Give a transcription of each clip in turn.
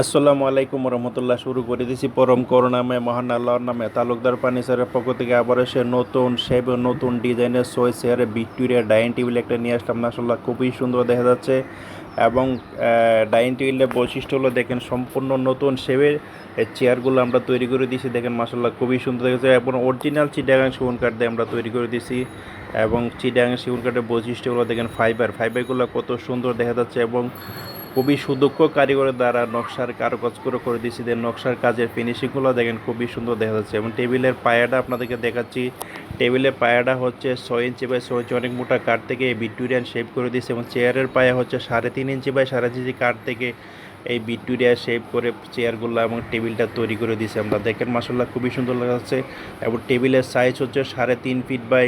আসসালামু আলাইকুম রহমতুল্লাহ, শুরু করে দিছি পরম করুণাময়, মহান আল্লাহর নামে। তালুকদার ফার্নিচারের পক্ষ থেকে আবার এসে নতুন শেপ নতুন ডিজাইনের সোয় চেয়ারে ভিক্টোরিয়া ডাইনিং টেবিল একটা নিয়ে আসলাম। মাসাল্লাহ খুবই সুন্দর দেখা যাচ্ছে। এবং ডাইনিং টেবিলের বৈশিষ্ট্য হলো দেখেন সম্পূর্ণ নতুন শেপের চেয়ারগুলো আমরা তৈরি করে দিয়েছি। দেখেন মাসাল্লাহ খুবই সুন্দর দেখা যাচ্ছে। এবং অরিজিনাল চিটাগাং সেগুন কাঠ দিয়ে আমরা তৈরি করে দিয়েছি। এবং চিটাগাং সেগুন কাঠের বৈশিষ্ট্যগুলো দেখেন ফাইবার ফাইবারগুলো কত সুন্দর দেখা যাচ্ছে। এবং খুবই সুদক্ষ কারিগরের দ্বারা নকশার কারুকাজ করে করে দিয়েছি। যে নকশার কাজের ফিনিশিংগুলো দেখেন খুবই সুন্দর দেখা যাচ্ছে। এবং টেবিলের পায়াটা আপনাদেরকে দেখাচ্ছি। টেবিলের পায়াটা হচ্ছে ছয় ইঞ্চি বাই ছয় ইঞ্চি, অনেক মোটা কাঠ থেকে এই ভিক্টোরিয়ান শেপ করে দিয়েছে। এবং চেয়ারের পায়া হচ্ছে সাড়ে তিন ইঞ্চি বাই সাড়ে ইঞ্চি কাঠ থেকে এই ভিক্টোরিয়া শেপ করে চেয়ারগুলো এবং টেবিলটা তৈরি করে দিয়েছে আমরা। দেখেন মাসাল্লাহ খুবই সুন্দর লাগা যাচ্ছে এবং টেবিলের সাইজ হচ্ছে সাড়ে তিন ফিট বাই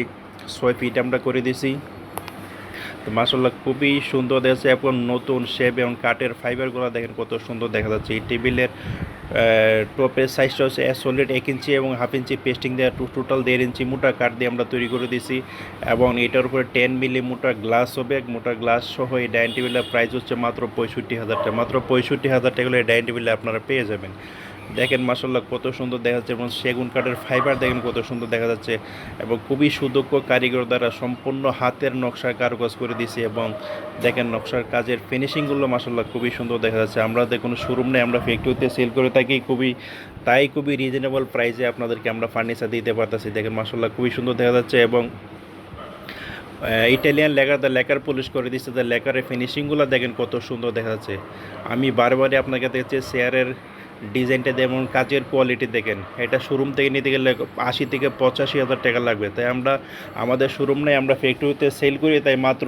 ছয় ফিট আমরা করে দিয়েছি। তো মাসাল্লাহ খুবই সুন্দর দেখছে এখন নতুন শেপ এবং কাঠের ফাইবারগুলো দেখেন কত সুন্দর দেখা যাচ্ছে। এই টেবিলের টপের সাইজটা হচ্ছে সলিড এক ইঞ্চি এবং হাফ ইঞ্চি পেস্টিং দেওয়া টোটাল দেড় ইঞ্চি মোটা কাঠ দিয়ে আমরা তৈরি করে দিয়েছি। এবং এটার উপরে টেন মিলি মোটা গ্লাস হবে। মোটা গ্লাস সহ এই ডাইনিং টেবিলের প্রাইস হচ্ছে মাত্র পঁয়ষট্টি হাজার টাকা। মাত্র পঁয়ষট্টি হাজার টাকা হলে এই ডাইনিং টেবিলে আপনারা পেয়ে যাবেন। দেখেন মাসাল্লাহ কত সুন্দর দেখা যাচ্ছে এবং সেগুন কাঠের ফাইবার দেখেন কত সুন্দর দেখা যাচ্ছে এবং খুবই সুদক্ষ কারিগর দ্বারা সম্পূর্ণ হাতের নকশার কারুকাজ করে দিয়েছি এবং দেখেন নকশার কাজের ফিনিশিংগুলো মাসাল্লাহ খুবই সুন্দর দেখা যাচ্ছে। আমরা কোনো শোরুম নেই, আমরা ফ্যাক্টরিতে সেল করে থাকি, খুবই, তাই খুবই রিজনেবল প্রাইসে আপনাদেরকে আমরা ফার্নিচার দিতে পারতেছি। দেখেন মাসাল্লাহ খুবই সুন্দর দেখা যাচ্ছে এবং ইটালিয়ান লেখার দ্য লেখার পলিশ করে দিচ্ছে দ্য লেখারের ফিনিশিংগুলো দেখেন কত সুন্দর দেখা যাচ্ছে। আমি বারবারই আপনাকে দেখছি শেয়ারের ডিজাইনটা যেমন কাজের কোয়ালিটি দেখেন, এটা শোরুম থেকে নিতে গেলে আশি থেকে পঁচাশি হাজার টাকা লাগবে। তাই আমরা, আমাদের শোরুম নেই, আমরা ফ্যাক্টরিতে সেল করি, তাই মাত্র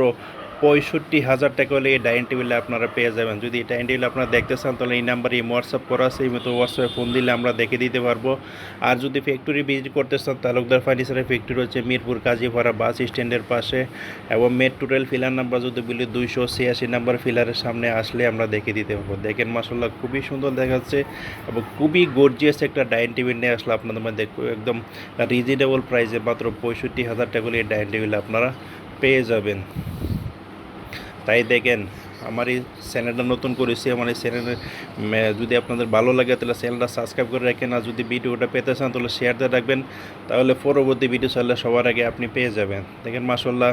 পঁয়ষট্টি হাজার টাকা হলে এই ডাইনিং টেবিলে আপনারা পেয়ে যাবেন। যদি এই ডাইনিং টেবিল আপনারা দেখতে চান, তাহলে এই নাম্বারে এই হোয়াটসঅ্যাপ করা আছে, এই মতো হোয়াটসঅ্যাপে ফোন দিলে আমরা দেখে দিতে পারব। আর যদি ফ্যাক্টরি ভিজিট করতে চান, তালুকদার ফার্নিচারের ফ্যাক্টরি হচ্ছে মিরপুর কাজীপাড়া বাস স্ট্যান্ডের পাশে। এবং মেট্রো রেল ফিলার নাম্বার যদি বলি, দুইশো ছিয়াশি নাম্বার ফিলারের সামনে আসলে আমরা দেখে দিতে পারব। দেখেন মাসাল্লাহ খুবই সুন্দর দেখাচ্ছে এবং খুবই গর্জিয়াস একটা ডাইনিং টেবিল নিয়ে আসলে আপনাদের মধ্যে একদম রিজনেবল প্রাইসে মাত্র পঁয়ষট্টি হাজার টাকা হলে এই ডাইনিং টেবিল আপনারা পেয়ে যাবেন। তাই দেখেন, আমার এই চ্যানেলটা নতুন করেছি, আমার এই চ্যানেলে যদি আপনাদের ভালো লাগে, তাহলে চ্যানেলটা সাবস্ক্রাইব করে রাখেন, আর যদি ভিডিওটা পেতে চান, তাহলে শেয়ার দিয়ে রাখবেন, তাহলে পরবর্তী ভিডিও চাইলে সবার আগে আপনি পেয়ে যাবেন। দেখেন মাসাল্লাহ